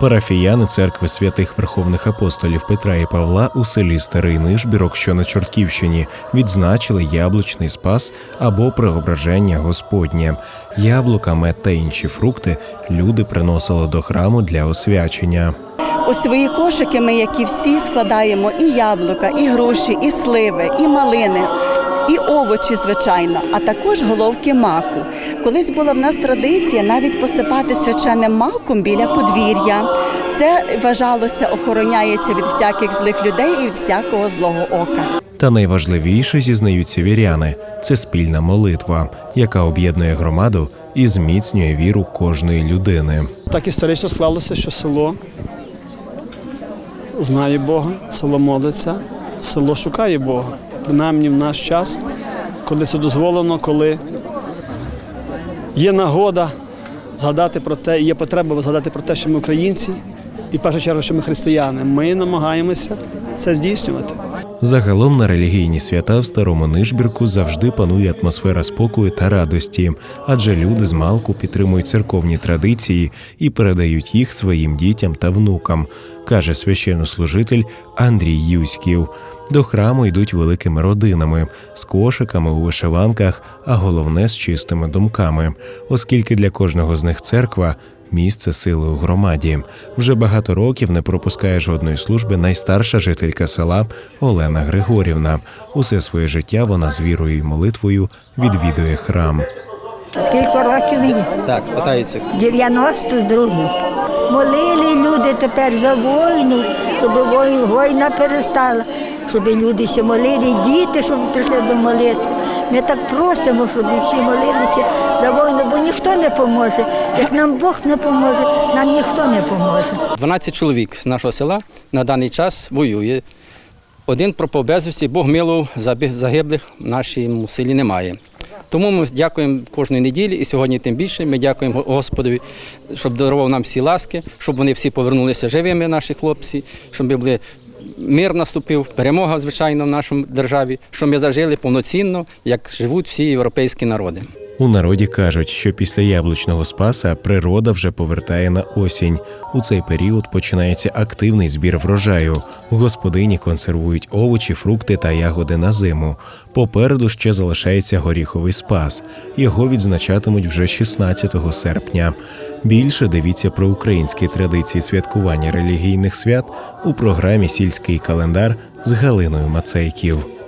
Парафіяни церкви святих верховних апостолів Петра і Павла у селі Старий Нижбірок, що на Чортківщині, відзначили яблучний спас або преображення Господнє. Яблука, мед та інші фрукти люди приносили до храму для освячення. У свої кошики ми, як і всі, складаємо і яблука, і груші, і сливи, і малини. І овочі, звичайно, а також головки маку. Колись була в нас традиція навіть посипати свяченим маком біля подвір'я. Це вважалося, охороняється від всяких злих людей і від всякого злого ока. Та найважливіше зізнаються віряни це спільна молитва, яка об'єднує громаду і зміцнює віру кожної людини. Так історично склалося, що село знає Бога, село молиться, село шукає Бога. Принаймні в наш час, коли це дозволено, коли є нагода згадати про те, є потреба згадати про те, що ми українці, і в першу чергу, що ми християни. Ми намагаємося це здійснювати. Загалом на релігійні свята в старому Нижбірку завжди панує атмосфера спокою та радості, адже люди з малку підтримують церковні традиції і передають їх своїм дітям та внукам, каже священнослужитель Андрій Юськів. До храму йдуть великими родинами з кошиками у вишиванках, а головне з чистими думками, оскільки для кожного з них церква місце сили у громаді. Вже багато років не пропускає жодної служби найстарша жителька села Олена Григорівна. Усе своє життя вона з вірою і молитвою відвідує храм. Скільки років мені? Так, питаються. 92-й. Молили люди тепер за війну, щоб війна перестала, щоб люди ще молили, діти, щоб прийшли до молитви. Ми так просимо, щоб всі молилися за війну, бо ніхто не поможе. Як нам Бог не поможе, нам ніхто не поможе. 12 чоловік з нашого села на даний час воює. Один пропав безвісті, Бог милував, загиблих в нашому селі немає. Тому ми дякуємо кожної неділі, і сьогодні тим більше. Ми дякуємо Господові, щоб дарував нам всі ласки, щоб вони всі повернулися живими, наші хлопці, щоб ми були. Мир наступив, перемога, звичайно, в нашій державі, що ми зажили повноцінно, як живуть всі європейські народи. У народі кажуть, що після яблучного спаса природа вже повертає на осінь. У цей період починається активний збір врожаю. Господині консервують овочі, фрукти та ягоди на зиму. Попереду ще залишається горіховий спас. Його відзначатимуть вже 16 серпня. Більше дивіться про українські традиції святкування релігійних свят у програмі Сільський календар з Галиною Мацейків.